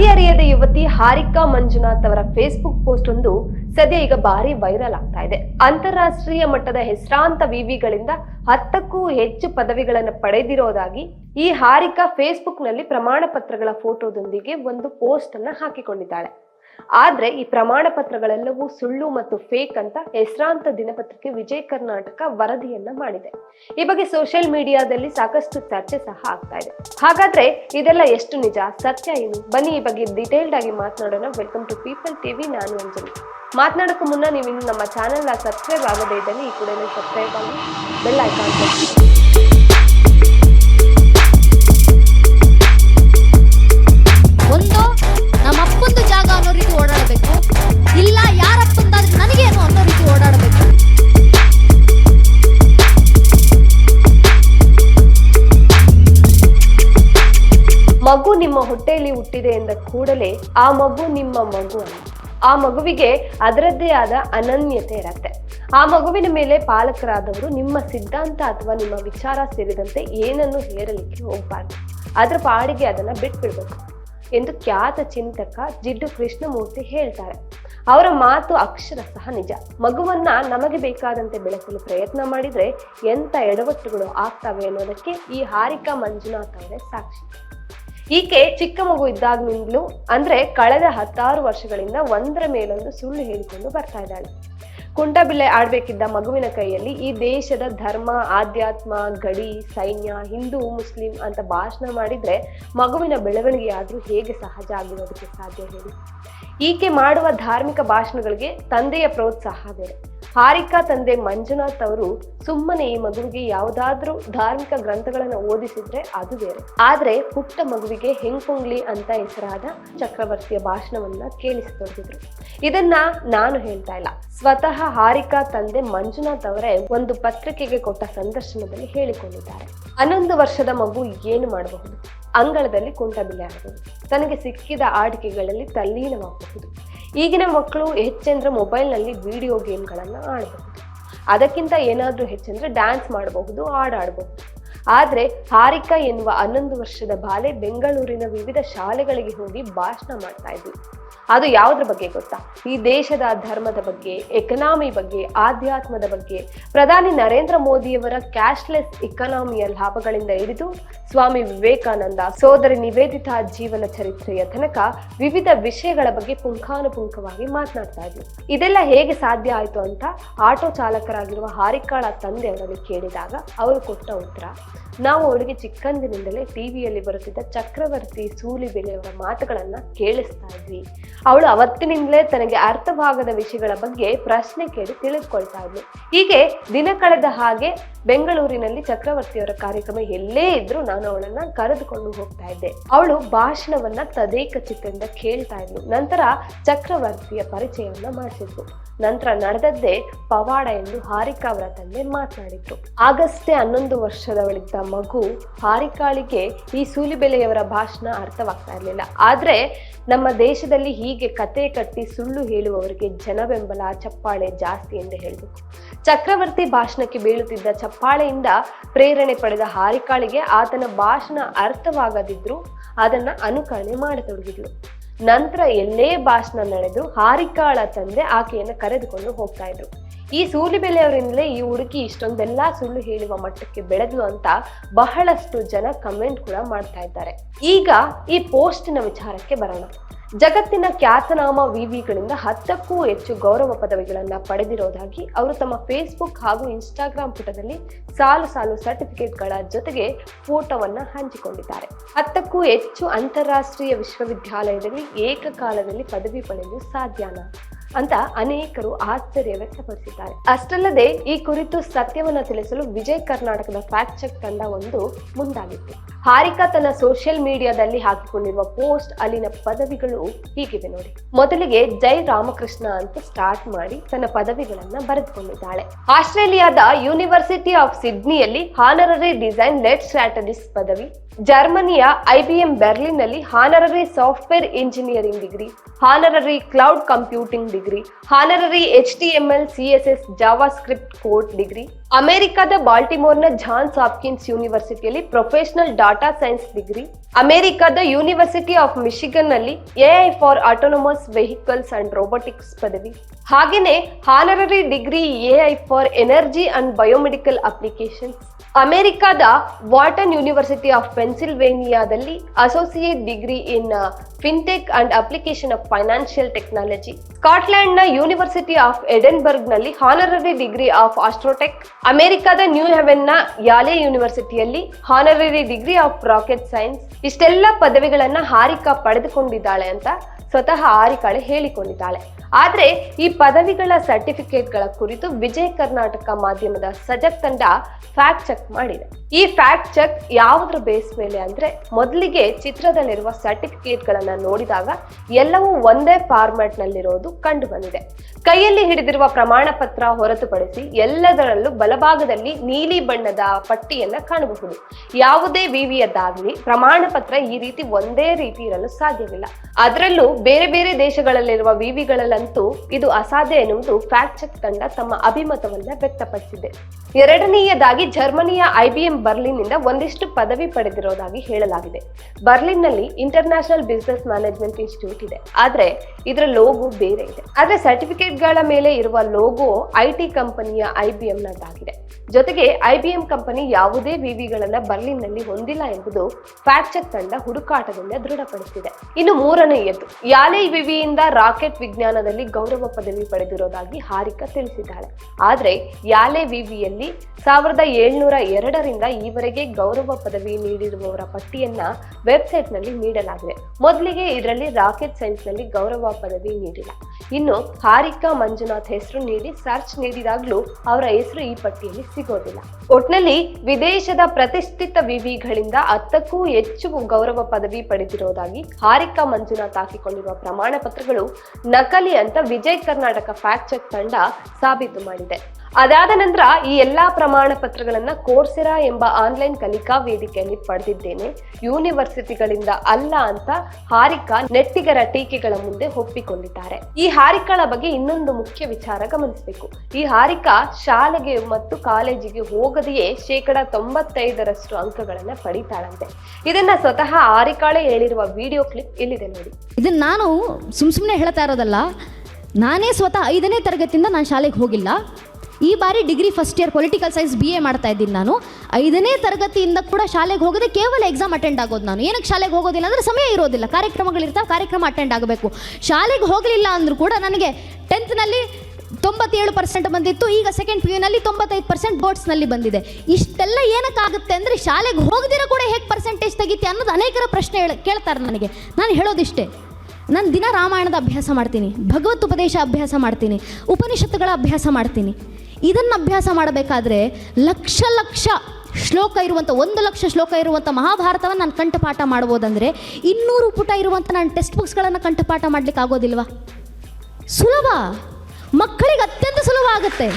ಹದಿಹರೆಯದ ಯುವತಿ ಹಾರಿಕಾ ಮಂಜುನಾಥ್ ಅವರ ಫೇಸ್ಬುಕ್ ಪೋಸ್ಟ್ ಒಂದು ಸದ್ಯ ಈಗ ಭಾರಿ ವೈರಲ್ ಆಗ್ತಾ ಇದೆ. ಅಂತಾರಾಷ್ಟ್ರೀಯ ಮಟ್ಟದ ಹೆಸರಾಂತ ವಿವಿಗಳಿಂದ ಹತ್ತಕ್ಕೂ ಹೆಚ್ಚು ಪದವಿಗಳನ್ನು ಪಡೆದಿರೋದಾಗಿ ಈ ಹಾರಿಕಾ ಫೇಸ್ಬುಕ್ನಲ್ಲಿ ಪ್ರಮಾಣ ಪತ್ರಗಳ ಫೋಟೋದೊಂದಿಗೆ ಒಂದು ಪೋಸ್ಟ್ ಅನ್ನ ಹಾಕಿಕೊಂಡಿದ್ದಾಳೆ. ಆದ್ರೆ ಈ ಪ್ರಮಾಣ ಪತ್ರಗಳೆಲ್ಲವೂ ಸುಳ್ಳು ಮತ್ತು ಫೇಕ್ ಅಂತ ಹೆಸರಾಂತ ದಿನಪತ್ರಿಕೆ ವಿಜಯ ಕರ್ನಾಟಕ ವರದಿಯನ್ನ ಮಾಡಿದೆ. ಈ ಬಗ್ಗೆ ಸೋಷಿಯಲ್ ಮೀಡಿಯಾದಲ್ಲಿ ಸಾಕಷ್ಟು ಚರ್ಚೆ ಸಹ ಆಗ್ತಾ ಇದೆ. ಹಾಗಾದ್ರೆ ಇದೆಲ್ಲ ಎಷ್ಟು ನಿಜ, ಸತ್ಯ ಏನು? ಬನ್ನಿ ಈ ಬಗ್ಗೆ ಡೀಟೇಲ್ಡ್ ಆಗಿ ಮಾತನಾಡೋಣ. ವೆಲ್ಕಮ್ ಟು ಪೀಪಲ್ ಟಿವಿ ನಾನು ಅಂಜಲಿ. ಮಾತನಾಡೋಕ್ಕೂ ಮುನ್ನ ನೀವು ಇನ್ನು ನಮ್ಮ ಚಾನೆಲ್ನ ಸಬ್ಸ್ಕ್ರೈಬ್ ಆಗದೇ ಇದ್ದಲ್ಲಿ ಈ ಕೂಡ ಸಬ್ಸ್ಕ್ರೈಬ್ ಆಗಿ ಬೆಲ್ ಐಕಾನ್ ಹುಟ್ಟಿದೆ ಎಂದ ಕೂಡಲೇ ಆ ಮಗು ನಿಮ್ಮ ಮಗು ಆ ಮಗುವಿಗೆ ಅದರದ್ದೇ ಆದ ಅನನ್ಯತೆ ಇರತ್ತೆ. ಆ ಮಗುವಿನ ಮೇಲೆ ಪಾಲಕರಾದವರು ನಿಮ್ಮ ಸಿದ್ಧಾಂತ ಅಥವಾ ನಿಮ್ಮ ವಿಚಾರ ಸೇರಿದಂತೆ ಏನನ್ನು ಹೇರಲಿಕ್ಕೆ ಹೋಗಬಾರ್ದು. ಅದರ ಪಾಡಿಗೆ ಅದನ್ನ ಬಿಟ್ಬಿಡ್ಬೇಕು ಎಂದು ಖ್ಯಾತ ಚಿಂತಕ ಜಿಡ್ಡು ಕೃಷ್ಣಮೂರ್ತಿ ಹೇಳ್ತಾರೆ. ಅವರ ಮಾತು ಅಕ್ಷರ ಸಹ ನಿಜ. ಮಗುವನ್ನ ನಮಗೆ ಬೇಕಾದಂತೆ ಬೆಳೆಸಲು ಪ್ರಯತ್ನ ಮಾಡಿದ್ರೆ ಎಂತ ಎಡವಟ್ಟುಗಳು ಆಗ್ತವೆ ಅನ್ನೋದಕ್ಕೆ ಈ ಹಾರಿಕಾ ಮಂಜುನಾಥ್ ಅವರೇ ಸಾಕ್ಷಿ. ಈಕೆ ಚಿಕ್ಕ ಮಗು ಇದ್ದಾಗ್ನಿಂದಲೂ ಅಂದ್ರೆ ಕಳೆದ ಹತ್ತಾರು ವರ್ಷಗಳಿಂದ ಒಂದರ ಮೇಲೊಂದು ಸುಳ್ಳು ಹೇಳಿಕೊಂಡು ಬರ್ತಾ ಇದ್ದಾಳೆ. ಕುಂಟಬಿಲ್ಲೆ ಆಡ್ಬೇಕಿದ್ದ ಮಗುವಿನ ಕೈಯಲ್ಲಿ ಈ ದೇಶದ ಧರ್ಮ, ಆಧ್ಯಾತ್ಮ, ಗಡಿ, ಸೈನ್ಯ, ಹಿಂದೂ, ಮುಸ್ಲಿಂ ಅಂತ ಭಾಷಣ ಮಾಡಿದ್ರೆ ಮಗುವಿನ ಬೆಳವಣಿಗೆ ಆದ್ರೂ ಹೇಗೆ ಸಹಜ ಆಗಿರೋದಕ್ಕೆ ಸಾಧ್ಯ ಹೇಳಿ. ಈಕೆ ಮಾಡುವ ಧಾರ್ಮಿಕ ಭಾಷಣಗಳಿಗೆ ತಂದೆಯ ಪ್ರೋತ್ಸಾಹ ಬೇರೆ. ಹಾರಿಕಾ ತಂದೆ ಮಂಜುನಾಥ್ ಅವರು ಸುಮ್ಮನೆ ಈ ಮಗುವಿಗೆ ಯಾವುದಾದ್ರೂ ಧಾರ್ಮಿಕ ಗ್ರಂಥಗಳನ್ನು ಓದಿಸಿದ್ರೆ ಅದು ಬೇರೆ. ಆದ್ರೆ ಪುಟ್ಟ ಮಗುವಿಗೆ ಹೆಂಕುಂಗ್ಲಿ ಅಂತ ಹೆಸರಾದ ಚಕ್ರವರ್ತಿಯ ಭಾಷಣವನ್ನ ಕೇಳಿಸತೊಡಗಿದ್ರು ಇದನ್ನ ನಾನು ಹೇಳ್ತಾ ಇಲ್ಲ. ಸ್ವತಃ ಹಾರಿಕಾ ತಂದೆ ಮಂಜುನಾಥ್ ಅವರೇ ಒಂದು ಪತ್ರಿಕೆಗೆ ಕೊಟ್ಟ ಸಂದರ್ಶನದಲ್ಲಿ ಹೇಳಿಕೊಂಡಿದ್ದಾರೆ. ಹನ್ನೊಂದು ವರ್ಷದ ಮಗು ಏನು ಮಾಡಬಹುದು? ಅಂಗಳದಲ್ಲಿ ಕುಂಟಬಿಲ್ಲೆ ಆಡಬಹುದು ತನಗೆ ಸಿಕ್ಕಿದ ಆಟಿಕೆಗಳಲ್ಲಿ ತಲ್ಲೀನವಾಗಬಹುದು. ಈಗಿನ ಮಕ್ಕಳು ಹೆಚ್ಚೆಂದ್ರೆ ಮೊಬೈಲ್ನಲ್ಲಿ ವಿಡಿಯೋ ಗೇಮ್ಗಳನ್ನು ಆಡಬಹುದು. ಅದಕ್ಕಿಂತ ಏನಾದರೂ ಹೆಚ್ಚೆಂದ್ರೆ ಡ್ಯಾನ್ಸ್ ಮಾಡಬಹುದು, ಹಾಡಾಡಬಹುದು. ಆದ್ರೆ ಹಾರಿಕಾ ಎನ್ನುವ ಹನ್ನೊಂದು ವರ್ಷದ ಬಾಲೆ ಬೆಂಗಳೂರಿನ ವಿವಿಧ ಶಾಲೆಗಳಿಗೆ ಹೋಗಿ ಭಾಷಣ ಮಾಡ್ತಾ ಇದ್ವಿ ಅದು ಯಾವುದ್ರ ಬಗ್ಗೆ ಗೊತ್ತಾ? ಈ ದೇಶದ ಧರ್ಮದ ಬಗ್ಗೆ ಎಕನಾಮಿ ಬಗ್ಗೆ, ಆಧ್ಯಾತ್ಮದ ಬಗ್ಗೆ. ಪ್ರಧಾನಿ ನರೇಂದ್ರ ಮೋದಿಯವರ ಕ್ಯಾಶ್ಲೆಸ್ ಇಕನಾಮಿಯ ಲಾಭಗಳಿಂದ ಹಿಡಿದು ಸ್ವಾಮಿ ವಿವೇಕಾನಂದ ಸೋದರಿ ನಿವೇದಿತಾ ಜೀವನ ಚರಿತ್ರೆಯ ತನಕ ವಿವಿಧ ವಿಷಯಗಳ ಬಗ್ಗೆ ಪುಂಖಾನುಪುಂಖವಾಗಿ ಮಾತನಾಡ್ತಾ ಇದ್ವಿ ಇದೆಲ್ಲ ಹೇಗೆ ಸಾಧ್ಯ ಆಯ್ತು ಅಂತ ಆಟೋ ಚಾಲಕರಾಗಿರುವ ಹಾರಿಕಾಳ ತಂದೆಯವರಲ್ಲಿ ಕೇಳಿದಾಗ ಅವರು ಕೊಟ್ಟ ಉತ್ತರ ನಾವು ಅವಳಿಗೆ ಚಿಕ್ಕಂದಿನಿಂದಲೇ ಟಿವಿಯಲ್ಲಿ ಬರುತ್ತಿದ್ದ ಚಕ್ರವರ್ತಿ ಸೂಲಿ ಬೆಲೆಯವರ ಮಾತುಗಳನ್ನು ಕೇಳಿಸ್ತಾ ಇದ್ವಿ. ಅವಳು ಅವತ್ತಿನಿಂದಲೇ ತನಗೆ ಅರ್ಥವಾಗದ ವಿಷಯಗಳ ಬಗ್ಗೆ ಪ್ರಶ್ನೆ ಕೇಳಿ ತಿಳಿದುಕೊಳ್ತಾ ಇದ್ವಿ ಹೀಗೆ ದಿನ ಕಳೆದ ಹಾಗೆ ಬೆಂಗಳೂರಿನಲ್ಲಿ ಚಕ್ರವರ್ತಿಯವರ ಕಾರ್ಯಕ್ರಮ ಎಲ್ಲೇ ಇದ್ರೂ ನಾನು ಅವಳನ್ನ ಕರೆದುಕೊಂಡು ಹೋಗ್ತಾ ಇದ್ದೆ. ಅವಳು ಭಾಷಣವನ್ನ ತದೇಕ ಚಿತ್ರದಿಂದ ಕೇಳ್ತಾ ಇದ್ಲು. ನಂತರ ಚಕ್ರವರ್ತಿಯ ಪರಿಚಯವನ್ನ ಮಾಡಿಸಿದ್ರು ನಂತರ ನಡೆದದ್ದೇ ಪವಾಡ ಎಂದು ಹಾರಿಕಾ ಅವರ ತಂದೆ ಮಾತನಾಡಿದ್ರು. ಆಗಸ್ಟೇ ಹನ್ನೊಂದು ವರ್ಷದವಳಿದ್ದ ಮಗು ಹಾರಿಕಾಳಿಗೆ ಈ ಸೂಲಿಬೆಲೆಯವರ ಭಾಷಣ ಅರ್ಥವಾಗ್ತಾ ಇರಲಿಲ್ಲ. ಆದ್ರೆ ನಮ್ಮ ದೇಶದಲ್ಲಿ ಹೀಗೆ ಕತೆ ಕಟ್ಟಿ ಸುಳ್ಳು ಹೇಳುವವರಿಗೆ ಜನ ಬೆಂಬಲ ಚಪ್ಪಾಳೆ ಜಾಸ್ತಿ ಎಂದು ಹೇಳಬೇಕು. ಚಕ್ರವರ್ತಿ ಭಾಷಣಕ್ಕೆ ಬೀಳುತ್ತಿದ್ದ ಚಪ್ಪಾಳೆಯಿಂದ ಪ್ರೇರಣೆ ಪಡೆದ ಹಾರಿಕಾಳಿಗೆ ಆತನ ಭಾಷಣ ಅರ್ಥವಾಗದಿದ್ರು ಅದನ್ನ ಅನುಕರಣೆ ಮಾಡತೊಡಗಿದ್ಲು. ನಂತರ ಎಲ್ಲೇ ಭಾಷಣ ನಡೆದು ಹಾರಿಕಾಳ ತಂದೆ ಆಕೆಯನ್ನು ಕರೆದುಕೊಂಡು ಹೋಗ್ತಾ ಇದ್ರು. ಈ ಸೂಲಿಬೆಲೆಯವರಿಂದಲೇ ಈ ಹುಡುಗಿ ಇಷ್ಟೊಂದೆಲ್ಲ ಸುಳ್ಳು ಹೇಳುವ ಮಟ್ಟಕ್ಕೆ ಬೆಳೆದ್ಲು ಅಂತ ಬಹಳಷ್ಟು ಜನ ಕಮೆಂಟ್ ಕೂಡ ಮಾಡ್ತಾ ಇದ್ದಾರೆ. ಈಗ ಈ ಪೋಸ್ಟ್ನ ವಿಚಾರಕ್ಕೆ ಬರೋಣ. ಜಗತ್ತಿನ ಖ್ಯಾತನಾಮ ವಿವಿಗಳಿಂದ ಹತ್ತಕ್ಕೂ ಹೆಚ್ಚು ಗೌರವ ಪದವಿಗಳನ್ನು ಪಡೆದಿರೋದಾಗಿ ಅವರು ತಮ್ಮ ಫೇಸ್ಬುಕ್ ಹಾಗೂ ಇನ್ಸ್ಟಾಗ್ರಾಮ್ ಪುಟದಲ್ಲಿ ಸಾಲು ಸಾಲು ಸರ್ಟಿಫಿಕೇಟ್ಗಳ ಜೊತೆಗೆ ಫೋಟೋವನ್ನ ಹಂಚಿಕೊಂಡಿದ್ದಾರೆ. ಹತ್ತಕ್ಕೂ ಹೆಚ್ಚು ಅಂತಾರಾಷ್ಟ್ರೀಯ ವಿಶ್ವವಿದ್ಯಾಲಯದಲ್ಲಿ ಏಕಕಾಲದಲ್ಲಿ ಪದವಿ ಪಡೆಯಲು ಸಾಧ್ಯನಾ? ಅಂತ ಅನೇಕರು ಆಶ್ಚರ್ಯ ವ್ಯಕ್ತಪಡಿಸಿದ್ದಾರೆ. ಅಷ್ಟಲ್ಲದೆ ಈ ಕುರಿತು ಸತ್ಯವನ್ನ ತಿಳಿಸಲು ವಿಜಯ್ ಕರ್ನಾಟಕದ ಫ್ಯಾಕ್ಟ್ ಚೆಕ್ ತಂಡ ಒಂದು ಮುಂದಾಗಿತ್ತು. ಹಾರಿಕಾ ತನ್ನ ಸೋಷಿಯಲ್ ಮೀಡಿಯಾದಲ್ಲಿ ಹಾಕಿಕೊಂಡಿರುವ ಪೋಸ್ಟ್ ಅಲ್ಲಿನ ಪದವಿಗಳು ಹೀಗಿವೆ ನೋಡಿ. ಮೊದಲಿಗೆ ಜೈ ರಾಮಕೃಷ್ಣ ಅಂತ ಸ್ಟಾರ್ಟ್ ಮಾಡಿ ತನ್ನ ಪದವಿಗಳನ್ನ ಬರೆದುಕೊಂಡಿದ್ದಾಳೆ. ಆಸ್ಟ್ರೇಲಿಯಾದ ಯೂನಿವರ್ಸಿಟಿ ಆಫ್ ಸಿಡ್ನಿಯಲ್ಲಿ ಹಾನರರಿ ಡಿಸೈನ್ ಲೆಟ್ ಸ್ಟ್ರಾಟಜಿಸ್ಟ್ ಪದವಿ, ಜರ್ಮನಿಯ IBM ಬೆರ್ಲಿನ್ನಲ್ಲಿ honorary software engineering degree honorary cloud computing degree, honorary H T M L, C S S JavaScript course degree, ಅಮೆರಿಕದ ಬಾಲ್ಟಿಮೋರ್ನ ಜಾನ್ ಹಾಪ್ಕಿನ್ಸ್ ಯೂನಿವರ್ಸಿಟಿಯಲ್ಲಿ ಪ್ರೊಫೆಷನಲ್ ಡಾಟಾ ಸೈನ್ಸ್ ಡಿಗ್ರಿ, ಅಮೆರಿಕದ university of ಮಿಶಿಗನ್ನಲ್ಲಿ AI for autonomous vehicles and robotics ಪದವಿ. ಹಾಗೆಯೇ honorary degree AI for energy and biomedical applications ಅಮೆರಿಕದ Wharton university of ಪೆನ್ಸಿಲ್ವೇನಿಯಾದಲ್ಲಿ associate degree in fintech and application of financial technology. ಸ್ಕಾಟ್ಲೆಂಡ್ನ university of ಎಡೆನ್ಬರ್ಗ್ನಲ್ಲಿ honorary degree of astrotech, ಅಮೆರಿಕದ new ಹೆವೆನ್ನ Yale ಯೂನಿವರ್ಸಿಟಿಯಲ್ಲಿ honorary degree of rocket science. ಇಷ್ಟೆಲ್ಲ ಪದವಿಗಳನ್ನ ಹಾರಿಕಾ ಪಡೆದುಕೊಂಡಿದ್ದಾಳೆ ಅಂತ ಸ್ವತಃ ಆರಿಕಾಳೆ ಹೇಳಿಕೊಂಡಿದ್ದಾಳೆ. ಆದ್ರೆ ಈ ಪದವಿಗಳ ಸರ್ಟಿಫಿಕೇಟ್ಗಳ ಕುರಿತು ವಿಜಯ ಕರ್ನಾಟಕ ಮಾಧ್ಯಮದ ಸಜಗ್ ತಂಡ ಫ್ಯಾಕ್ಟ್ ಚೆಕ್ ಮಾಡಿದೆ. ಈ ಫ್ಯಾಕ್ಟ್ ಚೆಕ್ ಯಾವುದ್ರ ಬೇಸ್ ಮೇಲೆ ಅಂದ್ರೆ ಮೊದಲಿಗೆ ಚಿತ್ರದಲ್ಲಿರುವ ಸರ್ಟಿಫಿಕೇಟ್ಗಳನ್ನ ನೋಡಿದಾಗ ಎಲ್ಲವೂ ಒಂದೇ ಫಾರ್ಮ್ಯಾಟ್ ನಲ್ಲಿರೋದು ಕಂಡು ಬಂದಿದೆ ಕೈಯಲ್ಲಿ ಹಿಡಿದಿರುವ ಪ್ರಮಾಣ ಪತ್ರ ಹೊರತುಪಡಿಸಿ ಎಲ್ಲದರಲ್ಲೂ ಬಲಭಾಗದಲ್ಲಿ ನೀಲಿ ಬಣ್ಣದ ಪಟ್ಟಿಯನ್ನ ಕಾಣಬಹುದು. ಯಾವುದೇ ವಿವಿಯದ್ದಾಗಲಿ ಪ್ರಮಾಣ ಪತ್ರ ಈ ರೀತಿ ಒಂದೇ ರೀತಿ ಇರಲು ಸಾಧ್ಯವಿಲ್ಲ. ಅದರಲ್ಲೂ ಬೇರೆ ಬೇರೆ ದೇಶಗಳಲ್ಲಿರುವ ವಿವಿಗಳಲ್ಲಂತೂ ಇದು ಅಸಾಧ್ಯ ಎನ್ನುವುದು ಫ್ಯಾಕ್ಟ್ ಚೆಕ್ ತಂಡ ತಮ್ಮ ಅಭಿಮತವನ್ನ ವ್ಯಕ್ತಪಡಿಸಿದೆ. ಎರಡನೆಯದಾಗಿ ಜರ್ಮನಿಯ ಐಬಿಎಂ ಬರ್ಲಿನ್ನಿಂದ ಒಂದಿಷ್ಟು ಪದವಿ ಪಡೆದಿರೋದಾಗಿ ಹೇಳಲಾಗಿದೆ. ಬರ್ಲಿನ್ನಲ್ಲಿ ಇಂಟರ್ನ್ಯಾಷನಲ್ ಬಿಸ್ನೆಸ್ ಮ್ಯಾನೇಜ್ಮೆಂಟ್ ಇನ್ಸ್ಟಿಟ್ಯೂಟ್ ಇದೆ. ಆದ್ರೆ ಇದರ ಲೋಗೋ ಬೇರೆ ಇದೆ. ಆದ್ರೆ ಸರ್ಟಿಫಿಕೇಟ್ಗಳ ಮೇಲೆ ಇರುವ ಲೋಗೋ ಐ ಟಿ ಕಂಪನಿಯ ಐಬಿಎಂ ನದ್ದಾಗಿದೆ. ಜೊತೆಗೆ ಐಬಿಎಂ ಕಂಪನಿ ಯಾವುದೇ ವಿವಿಗಳನ್ನ ಬರ್ಲಿನ್ನಲ್ಲಿ ಹೊಂದಿಲ್ಲ ಎಂಬುದು ಫ್ಯಾಕ್ಟ್ ತಂಡ ಹುಡುಕಾಟದಿಂದ ದೃಢಪಡಿಸಿದೆ. ಇನ್ನು ಮೂರನೆಯದು ಯಾಲೆ ವಿವಿಯಿಂದ ರಾಕೆಟ್ ವಿಜ್ಞಾನದಲ್ಲಿ ಗೌರವ ಪದವಿ ಪಡೆದಿರೋದಾಗಿ ಹಾರಿಕಾ ತಿಳಿಸಿದ್ದಾಳೆ. ಆದರೆ ಯಾಲೆ ವಿವಿಯಲ್ಲಿ ಸಾವಿರದ ಏಳ್ನೂರ ಎರಡರಿಂದ ಈವರೆಗೆ ಗೌರವ ಪದವಿ ನೀಡಿರುವವರ ಪಟ್ಟಿಯನ್ನ ವೆಬ್ಸೈಟ್ನಲ್ಲಿ ನೀಡಲಾಗಿದೆ. ಮೊದಲಿಗೆ ಇದರಲ್ಲಿ ರಾಕೆಟ್ ಸೈನ್ಸ್ನಲ್ಲಿ ಗೌರವ ಪದವಿ ನೀಡಿಲ್ಲ. ಇನ್ನು ಹಾರಿಕಾ ಮಂಜುನಾಥ್ ಹೆಸರು ನೀಡಿ ಸರ್ಚ್ ನೀಡಿದಾಗಲೂ ಅವರ ಹೆಸರು ಈ ಪಟ್ಟಿಯಲ್ಲಿ ಸಿಗೋದಿಲ್ಲ. ಒಟ್ನಲ್ಲಿ ವಿದೇಶದ ಪ್ರತಿಷ್ಠಿತ ವಿವಿಗಳಿಂದ ಹತ್ತಕ್ಕೂ ಹೆಚ್ಚು ಗೌರವ ಪದವಿ ಪಡೆದಿರೋದಾಗಿ ಹಾರಿಕಾ ಮಂಜುನಾಥ್ ಹಾಕಿಕೊಂಡಿರುವ ಪ್ರಮಾಣ ಪತ್ರಗಳು ನಕಲಿ ಅಂತ ವಿಜಯ್ ಕರ್ನಾಟಕ ಫ್ಯಾಕ್ಟ್ ಚೆಕ್ ತಂಡ ಸಾಬೀತು ಮಾಡಿದೆ. ಅದಾದ ನಂತರ ಈ ಎಲ್ಲಾ ಪ್ರಮಾಣ ಪತ್ರಗಳನ್ನ ಕೋರ್ಸೆರಾ ಎಂಬ ಆನ್ಲೈನ್ ಕಲಿಕಾ ವೇದಿಕೆಯಲ್ಲಿ ಪಡೆದಿದ್ದೇನೆ. ಯೂನಿವರ್ಸಿಟಿಗಳಿಂದ ಅಲ್ಲ ಅಂತ ಹಾರಿಕಾ ನೆಟ್ಟಿಗರ ಟೀಕೆಗಳ ಮುಂದೆ ಒಪ್ಪಿಕೊಂಡಿದ್ದಾರೆ. ಈ ಹಾರಿಕಾಳ ಬಗ್ಗೆ ಇನ್ನೊಂದು ಮುಖ್ಯ ವಿಚಾರ ಗಮನಿಸಬೇಕು. ಈ ಹಾರಿಕಾ ಶಾಲೆಗೆ ಮತ್ತು ಕಾಲೇಜಿಗೆ ಹೋಗದೆಯೇ ಶೇಕಡ ತೊಂಬತ್ತೈದರಷ್ಟು ಅಂಕಗಳನ್ನ ಪಡಿತಾಳಂತೆ. ಇದನ್ನ ಸ್ವತಃ ಹಾರಿಕಾಳೆ ಹೇಳಿರುವ ವಿಡಿಯೋ ಕ್ಲಿಪ್ ಇಲ್ಲಿದೆ ನೋಡಿ. ಇದನ್ನ ನಾನು ಸುಮ್ ಸುಮ್ಮನೆ ಹೇಳ್ತಾ ಇರೋದಲ್ಲ, ನಾನೇ ಸ್ವತಃ ಐದನೇ ತರಗತಿಯಿಂದ ನಾನು ಶಾಲೆಗೆ ಹೋಗಿಲ್ಲ. ಈ ಬಾರಿ degree first year political science B A ಮಾಡ್ತಾ ಇದ್ದೀನಿ ನಾನು. ಐದನೇ ತರಗತಿಯಿಂದ ಕೂಡ ಶಾಲೆಗೆ ಹೋಗದೆ ಕೇವಲ ಎಕ್ಸಾಮ್ ಅಟೆಂಡ್ ಆಗೋದು ನಾನು. ಏನಕ್ಕೆ ಶಾಲೆಗೆ ಹೋಗೋದಿಲ್ಲ ಅಂದರೆ ಸಮಯ ಇರೋದಿಲ್ಲ. ಕಾರ್ಯಕ್ರಮಗಳಿರ್ತಾವೆ, ಕಾರ್ಯಕ್ರಮ ಅಟೆಂಡ್ ಆಗಬೇಕು. ಶಾಲೆಗೆ ಹೋಗಲಿಲ್ಲ ಅಂದರೂ ಕೂಡ ನನಗೆ ಟೆಂತ್ನಲ್ಲಿ ತೊಂಬತ್ತೇಳು ಪರ್ಸೆಂಟ್ ಬಂದಿತ್ತು, ಈಗ ಸೆಕೆಂಡ್ ಪಿ ಯುನಲ್ಲಿ ತೊಂಬತ್ತೈದು ಪರ್ಸೆಂಟ್ ಬೋರ್ಡ್ಸ್ನಲ್ಲಿ ಬಂದಿದೆ. ಇಷ್ಟೆಲ್ಲ ಏನಕ್ಕಾಗುತ್ತೆ ಅಂದರೆ ಶಾಲೆಗೆ ಹೋಗದಿರೋ ಕೂಡ ಹೇಗೆ ಪರ್ಸೆಂಟೇಜ್ ತೆಗಿತಿ ಅನ್ನೋದು ಅನೇಕರ ಪ್ರಶ್ನೆ ಕೇಳ್ತಾರೆ ನನಗೆ. ನಾನು ಹೇಳೋದಿಷ್ಟೇ. ನಾನು ದಿನ ರಾಮಾಯಣದ ಅಭ್ಯಾಸ ಮಾಡ್ತೀನಿ, ಭಗವತ್ ಉಪದೇಶ ಅಭ್ಯಾಸ ಮಾಡ್ತೀನಿ, ಉಪನಿಷತ್ತುಗಳ ಅಭ್ಯಾಸ ಮಾಡ್ತೀನಿ. ಇದನ್ನು ಅಭ್ಯಾಸ ಮಾಡಬೇಕಾದ್ರೆ ಲಕ್ಷ ಲಕ್ಷ ಶ್ಲೋಕ ಇರುವಂಥ ಒಂದು ಲಕ್ಷ ಶ್ಲೋಕ ಇರುವಂಥ ಮಹಾಭಾರತವನ್ನು ನಾನು ಕಂಠಪಾಠ ಮಾಡ್ಬೋದಂದರೆ ಇನ್ನೂರು ಪುಟ ಇರುವಂಥ ನಾನು ಟೆಕ್ಸ್ಟ್ ಬುಕ್ಸ್ಗಳನ್ನು ಕಂಠಪಾಠ ಮಾಡಲಿಕ್ಕೆ ಆಗೋದಿಲ್ವಾ? ಸುಲಭ. ಮಕ್ಕಳಿಗೆ ಅತ್ಯಂತ ಸುಲಭ ಆಗುತ್ತೆ.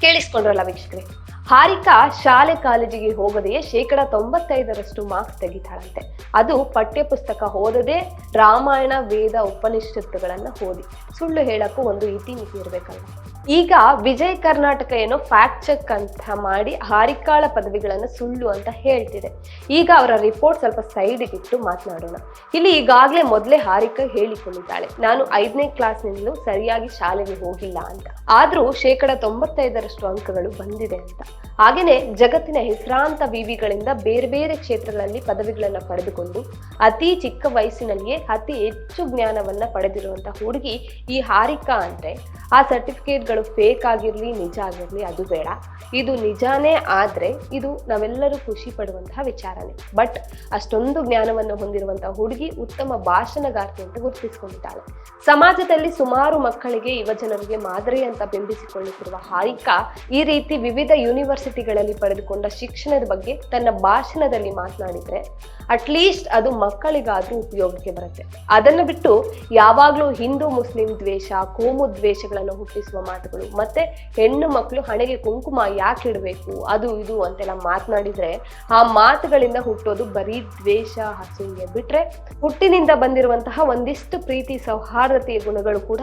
ಕೇಳಿಸ್ಕೊಂಡ್ರಲ್ಲ ವೀಕ್ಷಕರೇ, ಹಾರಿಕಾ ಶಾಲೆ ಕಾಲೇಜಿಗೆ ಹೋಗದೆಯೇ ಶೇಕಡ ತೊಂಬತ್ತೈದರಷ್ಟು ಮಾರ್ಕ್ಸ್ ತೆಗಿತಾಳಂತೆ. ಅದು ಪಠ್ಯಪುಸ್ತಕ ಓದದೆ ರಾಮಾಯಣ, ವೇದ, ಉಪನಿಷತ್ತುಗಳನ್ನು ಓದಿ. ಸುಳ್ಳು ಹೇಳಕ್ಕೂ ಒಂದು ಇತಿಮಿತಿ ಇರಬೇಕಲ್ಲ. ಈಗ ವಿಜಯ ಕರ್ನಾಟಕ ಏನೋ ಫ್ಯಾಕ್ಟ್ ಚೆಕ್ ಅಂತ ಮಾಡಿ ಹಾರಿಕಾಳ ಪದವಿಗಳನ್ನು ಸುಳ್ಳು ಅಂತ ಹೇಳ್ತಿದೆ. ಈಗ ಅವರ ರಿಪೋರ್ಟ್ ಸ್ವಲ್ಪ ಸೈಡ್ಗಿಟ್ಟು ಮಾತನಾಡೋಣ. ಇಲ್ಲಿ ಈಗಾಗಲೇ ಮೊದಲೇ ಹಾರಿಕಾ ಹೇಳಿಕೊಂಡಿದ್ದಾಳೆ. ನಾನು ಐದನೇ ಕ್ಲಾಸ್ನಿಂದಲೂ ಸರಿಯಾಗಿ ಶಾಲೆಗೆ ಹೋಗಿಲ್ಲ ಅಂತ. ಆದ್ರೂ ಶೇಕಡ ತೊಂಬತ್ತೈದರಷ್ಟು ಅಂಕಗಳು ಬಂದಿದೆ ಅಂತ. ಹಾಗೇನೆ ಜಗತ್ತಿನ ಹೆಸರಾಂತ ವಿವಿಗಳಿಂದ ಬೇರೆ ಬೇರೆ ಕ್ಷೇತ್ರಗಳಲ್ಲಿ ಪದವಿಗಳನ್ನ ಪಡೆದುಕೊಂಡು ಅತಿ ಚಿಕ್ಕ ವಯಸ್ಸಿನಲ್ಲಿಯೇ ಅತಿ ಹೆಚ್ಚು ಜ್ಞಾನವನ್ನ ಪಡೆದಿರುವಂತ ಹುಡುಗಿ ಈ ಹಾರಿಕಾ ಅಂದ್ರೆ ಆ ಸರ್ಟಿಫಿಕೇಟ್ಗಳು ಫೇಕ್ ಆಗಿರ್ಲಿ, ನಿಜ ಆಗಿರ್ಲಿ, ಅದು ಬೇಡ. ಇದು ನಿಜಾನೇ ಆದ್ರೆ ಇದು ನಾವೆಲ್ಲರೂ ಖುಷಿ ಪಡುವಂತಹ ವಿಚಾರನೆ. ಬಟ್ ಅಷ್ಟೊಂದು ಜ್ಞಾನವನ್ನು ಹೊಂದಿರುವಂತಹ ಹುಡುಗಿ ಉತ್ತಮ ಭಾಷಣಗಾರ್ತಿ ಅಂತ ಗುರುತಿಸಿಕೊಂಡಿದ್ದಾಳೆ. ಸಮಾಜದಲ್ಲಿ ಸುಮಾರು ಮಕ್ಕಳಿಗೆ ಯುವಜನರಿಗೆ ಮಾದರಿ ಅಂತ ಬಿಂಬಿಸಿಕೊಳ್ಳುತ್ತಿರುವ ಹಾರಿಕಾ ಈ ರೀತಿ ವಿವಿಧ ಯೂನಿವರ್ಸಿಟಿಗಳಲ್ಲಿ ಪಡೆದುಕೊಂಡ ಶಿಕ್ಷಣದ ಬಗ್ಗೆ ತನ್ನ ಭಾಷಣದಲ್ಲಿ ಮಾತನಾಡಿದ್ರೆ ಅಟ್ಲೀಸ್ಟ್ ಅದು ಮಕ್ಕಳಿಗಾದ್ರೂ ಉಪಯೋಗಕ್ಕೆ ಬರುತ್ತೆ. ಅದನ್ನು ಬಿಟ್ಟು ಯಾವಾಗಲೂ ಹಿಂದೂ, ಮುಸ್ಲಿಂ ದ್ವೇಷ, ಕೋಮು ದ್ವೇಷಗಳನ್ನು ಹುಟ್ಟಿಸುವ ಮಾತುಗಳು. ಮತ್ತೆ ಹೆಣ್ಣು ಮಕ್ಕಳು ಹಣೆಗೆ ಕುಂಕುಮ ಯಾಕೆ ಇಡಬೇಕು? ಅದು ಇದು ಅಂತೆಲ್ಲ ಮಾತನಾಡಿದ್ರೆ ಆ ಮಾತುಗಳಿಂದ ಹುಟ್ಟೋದು ಬರೀ ದ್ವೇಷ ಹಸುವಿಗೆ ಬಿಟ್ರೆ ಹುಟ್ಟಿನಿಂದ ಬಂದಿರುವಂತಹ ಒಂದಿಷ್ಟು ಪ್ರೀತಿ, ಸೌಹಾರ್ದತೆಯ ಗುಣಗಳು ಕೂಡ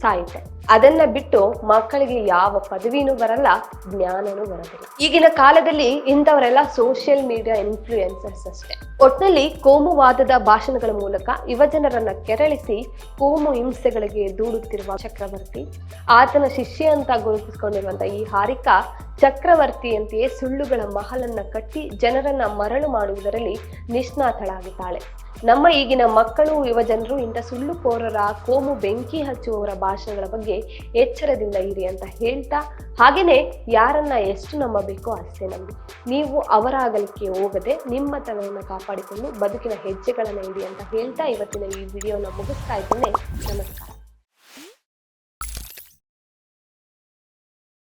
ಸಾಯುತ್ತೆ. ಅದನ್ನ ಬಿಟ್ಟು ಮಕ್ಕಳಿಗೆ ಯಾವ ಪದವಿನೂ ಬರಲ್ಲ, ಜ್ಞಾನನೂ ಬರೋದಿಲ್ಲ. ಈಗಿನ ಕಾಲದಲ್ಲಿ ಇಂಥವರೆಲ್ಲ ಸೋಷಿಯಲ್ ಮೀಡಿಯಾ ಇನ್ಫ್ಲೂಯೆನ್ಸರ್ಸ್ ಅಷ್ಟೇ. ಒಟ್ನಲ್ಲಿ ಕೋಮುವಾದದ ಭಾಷಣಗಳ ಮೂಲಕ ಯುವಜನರನ್ನ ಕೆರಳಿಸಿ ಕೋಮು ಹಿಂಸೆಗಳಿಗೆ ದೂಡುತ್ತಿರುವ ಚಕ್ರವರ್ತಿ, ಆತನ ಶಿಷ್ಯ ಅಂತ ಗುರುತಿಸ್ಕೊಂಡಿರುವಂತ ಈ ಹಾರಿಕಾ ಚಕ್ರವರ್ತಿಯಂತೆಯೇ ಸುಳ್ಳುಗಳ ಮಹಲನ್ನ ಕಟ್ಟಿ ಜನರನ್ನ ಮರಳು ಮಾಡುವುದರಲ್ಲಿ ನಿಷ್ಣಾತಳಾಗಿದ್ದಾಳೆ. ನಮ್ಮ ಈಗಿನ ಮಕ್ಕಳು, ಯುವಜನರು ಇಂಥ ಸುಳ್ಳುಕೋರರ ಕೋಮು ಬೆಂಕಿ ಹಚ್ಚುವವರ ಭಾಷಣಗಳ ಬಗ್ಗೆ ಎಚ್ಚರದಿಂದ ಇರಿ ಅಂತ ಹೇಳ್ತಾ, ಹಾಗೇನೆ ಯಾರನ್ನ ಎಷ್ಟು ನಂಬಬೇಕೋ ಅಷ್ಟೇ ನಂಬಿ. ನೀವು ಅವರಾಗಲಿಕ್ಕೆ ಹೋಗದೆ ನಿಮ್ಮ ತನವನ್ನು ಕಾಪಾಡಿಕೊಂಡು ಬದುಕಿನ ಹೆಜ್ಜೆಗಳನ್ನ ಇಡಿ ಅಂತ ಹೇಳ್ತಾ ಇವತ್ತಿನ ಈ ವಿಡಿಯೋನ ಮುಗಿಸ್ತಾ ಇದ್ದೇನೆ. ನಮಸ್ಕಾರ.